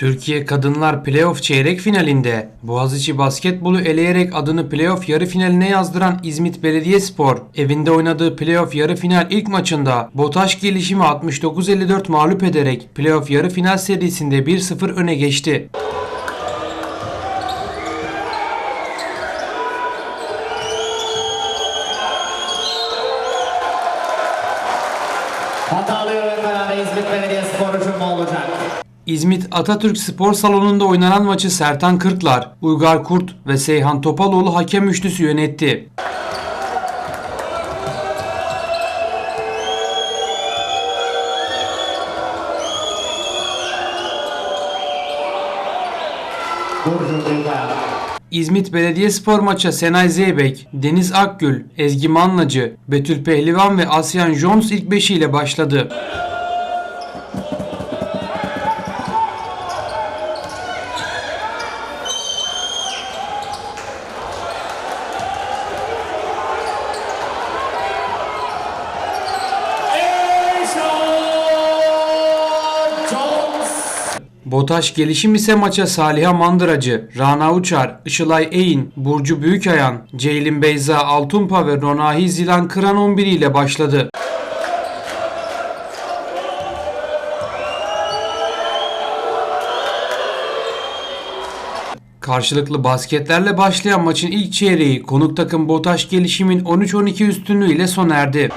Türkiye Kadınlar Playoff çeyrek finalinde Boğaziçi basketbolu eleyerek adını playoff yarı finaline yazdıran İzmit Belediyespor evinde oynadığı playoff yarı final ilk maçında BOTAŞ gelişimi 69-54 mağlup ederek playoff yarı final serisinde 1-0 öne geçti. Hatalı kararı İzmit Belediyespor hücumu olacak. İzmit Atatürk Spor Salonu'nda oynanan maçı Sertan Kırklar, Uygar Kurt ve Seyhan Topaloğlu hakem üçlüsü yönetti. İzmit Belediyespor maça Senay Zeybek, Deniz Akgül, Ezgi Manlacı, Betül Pehlivan ve Asyan Jones ilk beşiyle başladı. Eşan Jones. Botaş gelişim ise maça Saliha Mandıracı, Rana Uçar, Işılay Eğin, Burcu Büyükayan, Ceylin Beyza Altunpa ve Ronahi Zilan Kıran 11 ile başladı. Karşılıklı basketlerle başlayan maçın ilk çeyreği konuk takım Botaş gelişimin 13-12 üstünlüğüyle sona erdi.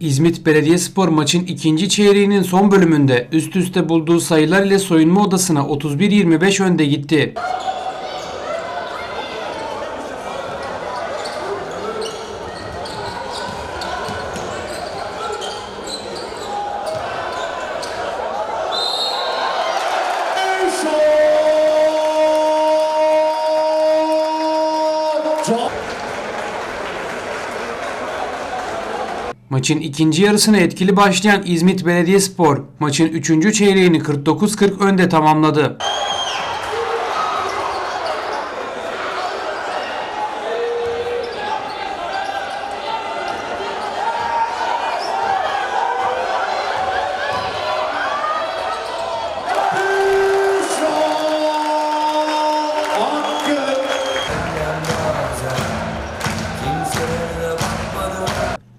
İzmit Belediyespor maçın ikinci çeyreğinin son bölümünde üst üste bulduğu sayılar ile soyunma odasına 31-25 önde gitti. Maçın ikinci yarısına etkili başlayan İzmit Belediyespor maçın üçüncü çeyreğini 49-40 önde tamamladı.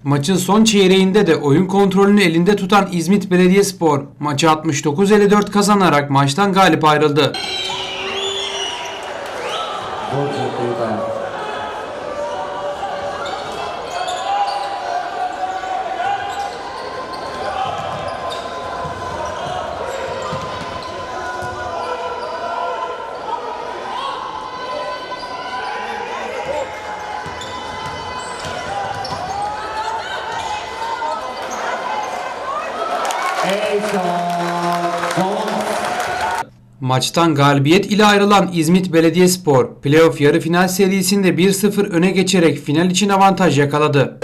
Maçın son çeyreğinde de oyun kontrolünü elinde tutan İzmit Belediyespor maçı 69-54 kazanarak maçtan galip ayrıldı. Maçtan galibiyet ile ayrılan İzmit Belediyespor playoff yarı final serisinde 1-0 öne geçerek final için avantaj yakaladı.